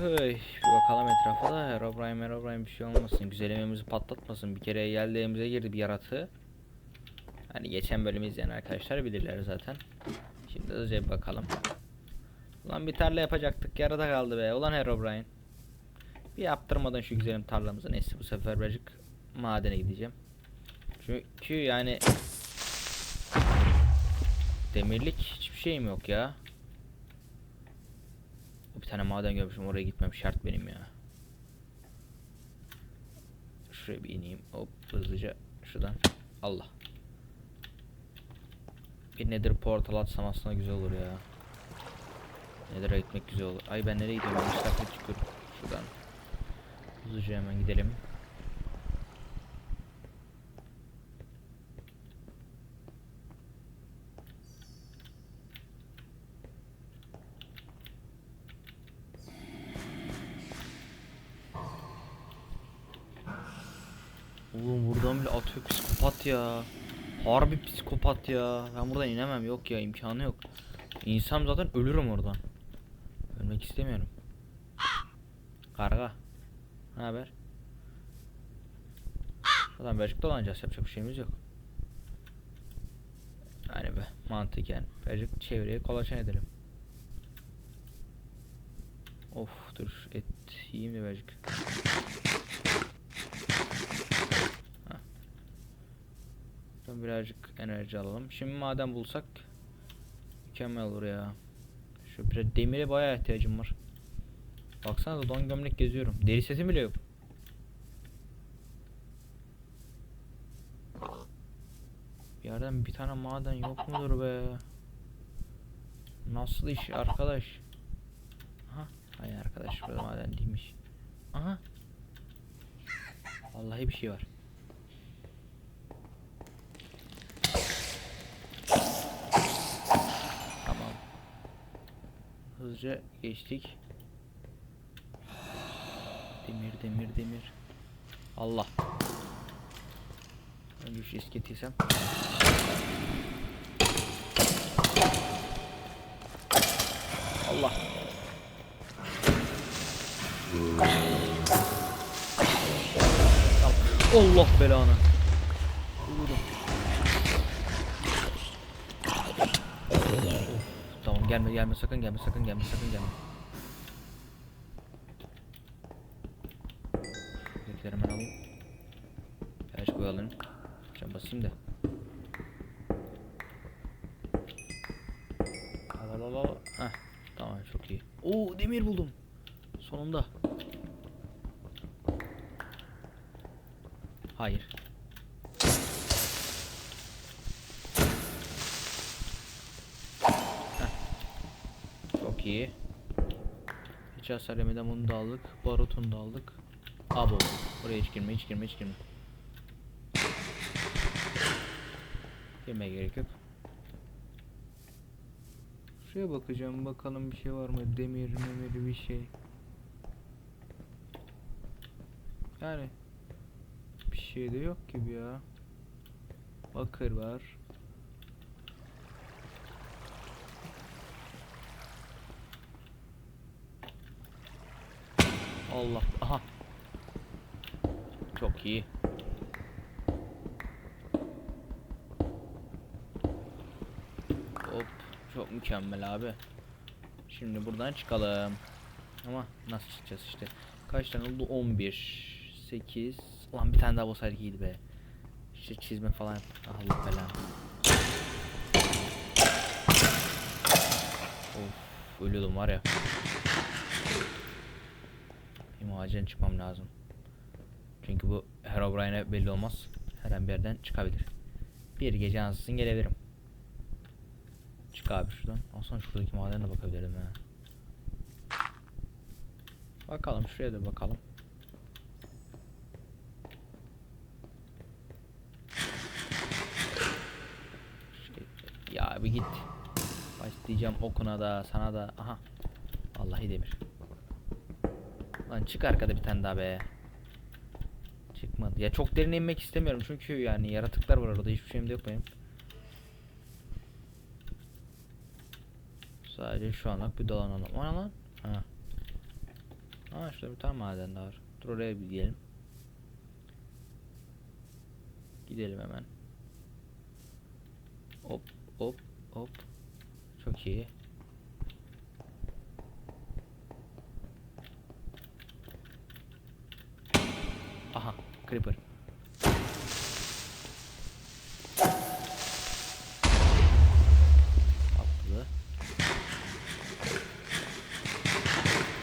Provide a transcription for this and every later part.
Hey, bir bakalım etrafa da Herobrine Herobrine bir şey olmasın. Güzellememizi patlatmasın. Bir kere geldiğimize girdi bir yaratığı. Hani geçen bölümü izleyen arkadaşlar bilirler zaten. Şimdi hızlıca bir bakalım. Ulan bir tarla yapacaktık. Yarıda kaldı be. Ulan Herobrine. Bir yaptırmadan şu güzelim tarlamızı. Neyse bu sefer birazcık madene gideceğim. Çünkü yani demirlik hiçbir şeyim yok ya. Bir tane maden görmüşüm oraya gitmem şart benim ya. Şuraya bir ineyim. Hop hızlıca şuradan. Allah. Bir nedir portal atsam aslında güzel olur ya. Nedir'e gitmek güzel olur. Ay ben nereye gidiyorum? Misafir çıkıyorum. Şuradan. Hızlıca hemen gidelim. Buradan bile atıyor psikopat ya. Harbi psikopat ya. Ben buradan inemem yok ya imkanı yok. İnsan zaten ölürüm oradan. Ölmek istemiyorum. Karga. Ne haber? Şuradan birazcık dolanacağız yapacak bir şeyimiz yok. Yani be mantıken birazcık çevreye kolaçan edelim. Of dur et yiyeyim de birazcık. Hah. Şuradan birazcık enerji alalım. Şimdi maden bulsak mükemmel olur ya. Şu biraz demire bayağı ihtiyacım var. Baksana da don gömlek geziyorum. Deri sesim bile yok. Bir yerden bir tane maden yok mudur be? Nasıl iş arkadaş? Aha. Hayır arkadaş burada maden değilmiş. Aha. Vallahi bir şey var. Tamam. Hızlıca geçtik. Demir demir demir. Allah. Önce şu isketiysem. Allah. Allah belanı. Vurdum. Of, Tamam gelme gelme sakın gelme sakın gelme sakın gelme. Bekleri hemen alayım. Gerçi koyalım. Can basayım da. Al al al al. Heh, tamam çok iyi. Oo demir buldum. Sonunda. Hayır. Heh. İyi. Hiç hasar yemeden bunu da aldık. Barutunu da aldık. Abo. Buraya hiç girme, hiç girme, hiç girme. Girmeye gerek yok. Şuraya bakacağım bakalım bir şey var mı? Demir, memir bir şey. Yani bir şey de yok gibi ya. Bakır var. Allah. Aha. Çok iyi. Hop. Çok mükemmel abi. Şimdi buradan çıkalım. Ama nasıl çıkacağız işte. Kaç tane oldu? 11 8 Ulan bir tane daha olsaydı iyiydi be. İşte çizme falan. Allah belanı. Of ölüyordum var ya. Acilen çıkmam lazım. Çünkü bu Herobrine'e belli olmaz. Her an bir yerden çıkabilir. Bir gece ansızın gelebilirim. Çık abi şuradan. Aslında şuradaki madene de bakabilirim ha. Bakalım şuraya da bakalım. Şey, ya bir git. Başlayacağım okuna da sana da. Aha. Vallahi demir. Lan çık arkada bir tane daha be. Çıkmadı. Ya çok derine inmek istemiyorum çünkü yani yaratıklar var orada hiçbir şeyim de yok benim. Sadece şu anlık bir dolanalım. O ne lan? Ha. Aa şurada bir tane maden daha var. Dur oraya bir gidelim. Gidelim hemen. Hop hop hop. Çok iyi. Aha, creeper. Atladı.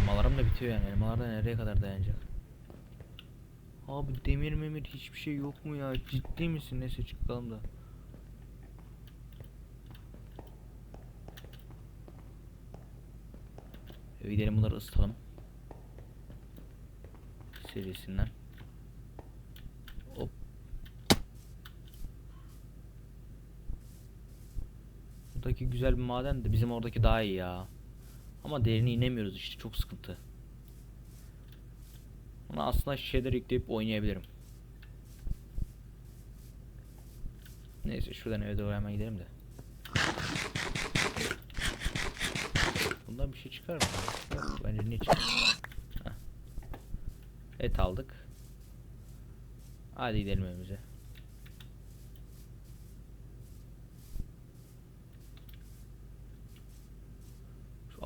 Elmalarım da bitiyor yani. Elmalar da nereye kadar dayanacak? Abi demir memir hiçbir şey yok mu ya? Ciddi misin? Neyse çıkalım da. Gidelim bunları ısıtalım. Serisinden. Hop. Buradaki güzel bir maden de bizim oradaki daha iyi ya. Ama derine inemiyoruz işte çok sıkıntı. Ama aslında şeyler yükleyip oynayabilirim. Neyse şuradan eve doğru hemen gidelim de. Bundan bir şey çıkar mı? Yok bence niye çıkar? Et aldık. Hadi gidelim evimize.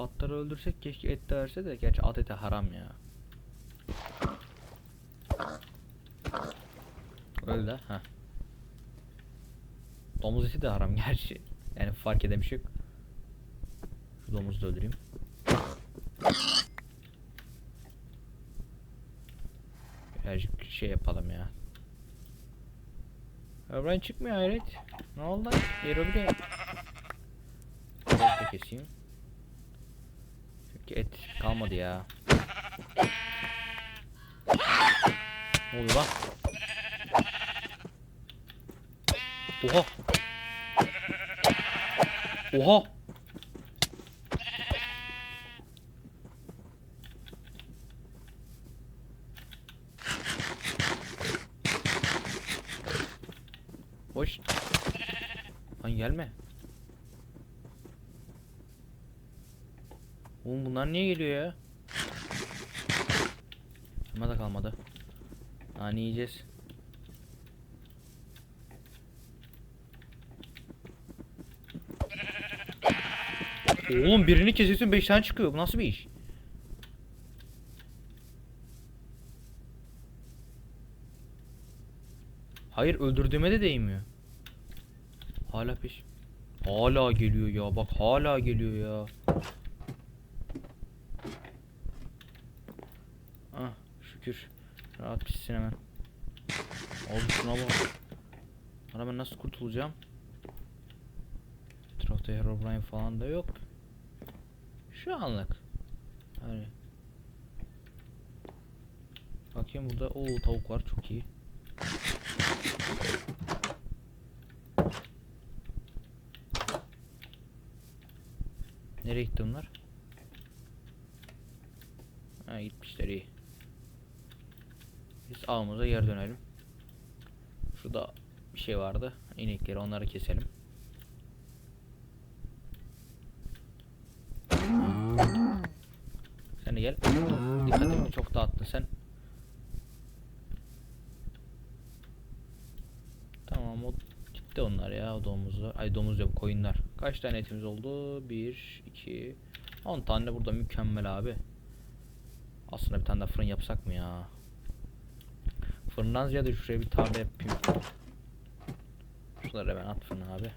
Atları öldürsek keşke et de verse de gerçi at eti haram ya. Öyle ha. Domuz eti de haram gerçi. Yani fark eden şey yok. Şu domuzu da öldüreyim. Birazcık şey yapalım ya. Öbren çıkmıyor hayret. Ne oldu? Yeri bir de. Keseyim. Çünkü et kalmadı ya. Ne oluyor lan? Oha! Oha! Hoş. Lan gelme. Oğlum bunlar niye geliyor ya? Ama da kalmadı. Nane yiyeceğiz. Oğlum birini kesiyorsun 5 tane çıkıyor. Bu nasıl bir iş? Hayır öldürdüğüme de değmiyor. Hala peş. Hala geliyor ya bak hala geliyor ya. Şükür. Rahat pişsin hemen. Abi şuna bak. Bana ben nasıl kurtulacağım? Etrafta Herobrine falan da yok. Şu anlık. Hani. Bakayım burada o tavuk var çok iyi. Nereye gitti bunlar? Ha gitmişler iyi. Biz avımıza geri dönelim. Şurada bir şey vardı. İnekleri onları keselim. Sen de gel. Dikkatimi çok dağıttın sen. Tamam o gitti onlar ya o. Ay domuz yok koyunlar. Kaç tane etimiz oldu? 1, 2, 10 tane burada mükemmel abi. Aslında bir tane de fırın yapsak mı ya? Fırından ziyade şuraya bir tarla yapayım. Şunları hemen at fırına abi.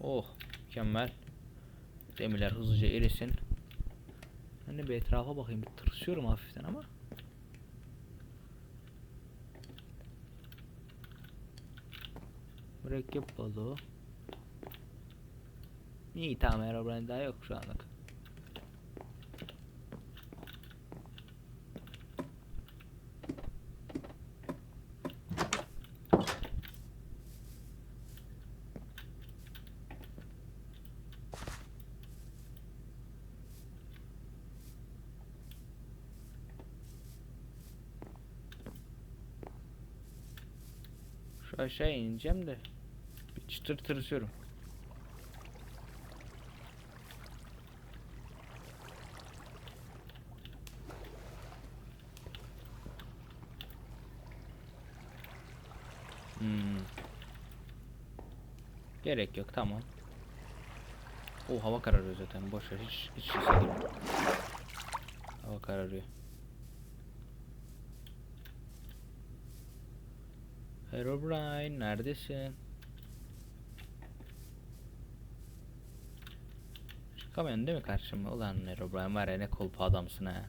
Oh mükemmel. Demirler hızlıca erisin. Ben de bir etrafa bakayım. Bir tırsıyorum hafiften ama. Mürekkep balığı. İyi tamam Herobrine daha yok şu anlık. Şu aşağı ineceğim de. Bir çıtır tırısıyorum. Hmm. Gerek yok tamam. O hava kararıyor zaten boş ver hiç hiç şey hissedemiyorum. Hava kararıyor. Herobrine neredesin? Çıkamıyorsun değil mi karşıma? Ulan Herobrine var ya ne kolpa adamsın ha.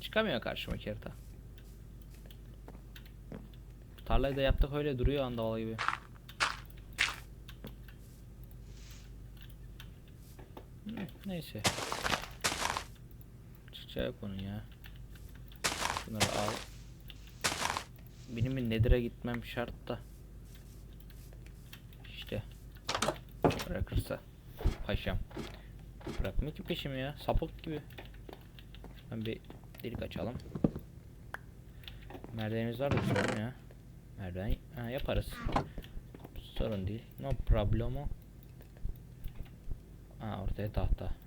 Çıkamıyor karşıma kerta. Tarlayı da yaptık öyle duruyor andaval gibi. Neyse. Çıkacak onun ya. Bunları al. Benim bir Nether'a gitmem şart da. İşte. Bırakırsa. Paşam. Bırakmıyor ki peşimi ya. Sapık gibi. Ben bir delik açalım. Merdivenimiz var da sorun ya. Merdiven ha, yaparız. Sorun değil. No problemo. Ha ortaya tahta.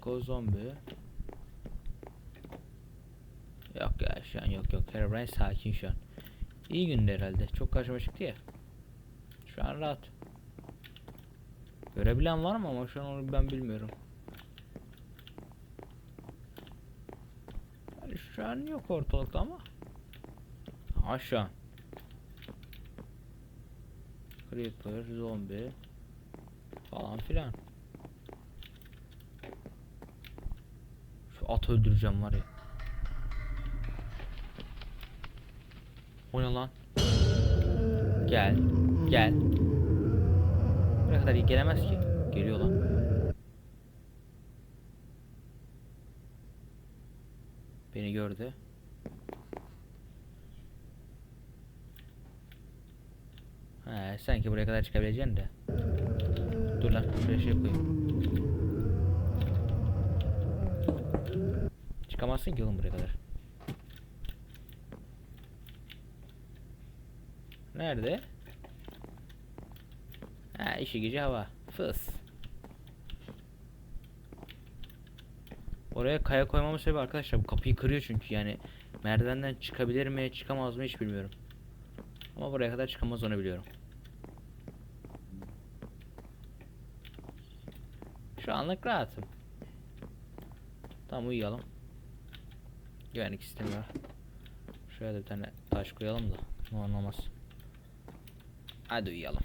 Aynen. Yok o zombi. Yok ya şu an yok yok. Herobrine sakin şu an. İyi günde herhalde. Çok karşıma çıktı ya. Şu an rahat. Görebilen var mı ama şu an onu ben bilmiyorum. Yani şu an yok ortalıkta ama. Ha. Creeper, zombi falan filan. Şu at öldüreceğim var ya. O ne lan? Gel. Gel. Buraya kadar gelemez ki. Geliyor lan. Beni gördü. He, sanki buraya kadar çıkabileceksin de. Dur lan, şuraya şey koyayım. Çıkamazsın ki oğlum buraya kadar. Nerede? Ha işi gücü hava. Fıs. Oraya kaya koymamın sebebi arkadaşlar bu kapıyı kırıyor çünkü yani merdivenden çıkabilir mi çıkamaz mı hiç bilmiyorum. Ama buraya kadar çıkamaz onu biliyorum. Şu anlık rahatım. Tamam uyuyalım. Güvenlik. Şuraya da bir tane taş koyalım da. Ne olmaz. Hadi uyuyalım.